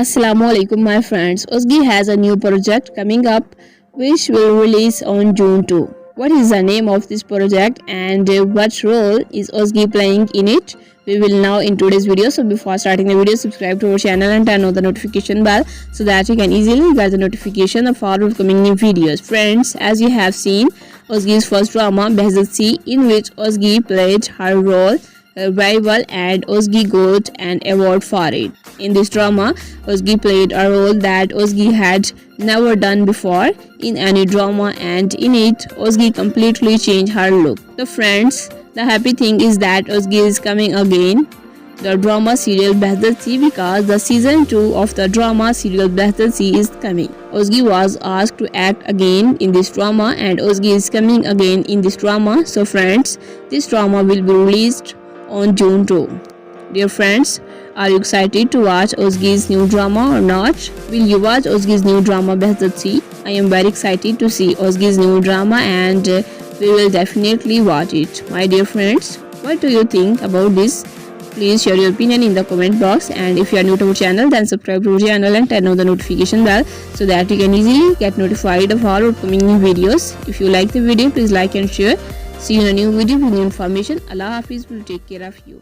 Assalamu alaikum my friends. Osgi has a new project coming up which will release on June 2. What is the name of this project and what role is Osgi playing in it? We will now in today's video. So before starting the video, subscribe to our channel and turn on the notification bell so that you can easily get the notification of our upcoming new videos. Friends, as you have seen, Osgi's first drama, Behzat C, in which Osgi played her role very and Osgi got an award for it. In this drama, Osgi played a role that Osgi had never done before in any drama and in it, Osgi completely changed her look. So friends, the happy thing is that Osgi is coming again the drama serial Behzat Si because the season 2 of the drama serial Behzat Si is coming. Osgi was asked to act again in this drama and Osgi is coming again in this drama. So friends, this drama will be released on June 2. Dear friends, are you excited to watch Osgi's new drama or not? Will you watch Osgi's new drama Behzat Si? I am very excited to see Osgi's new drama and uh, we will definitely watch it. My dear friends, what do you think about this? Please share your opinion in the comment box and if you are new to our channel then subscribe to our channel and turn on the notification bell so that you can easily get notified of all upcoming new videos. If you like the video please like and share. See you in a new video with new information. Allah Hafiz will take care of you.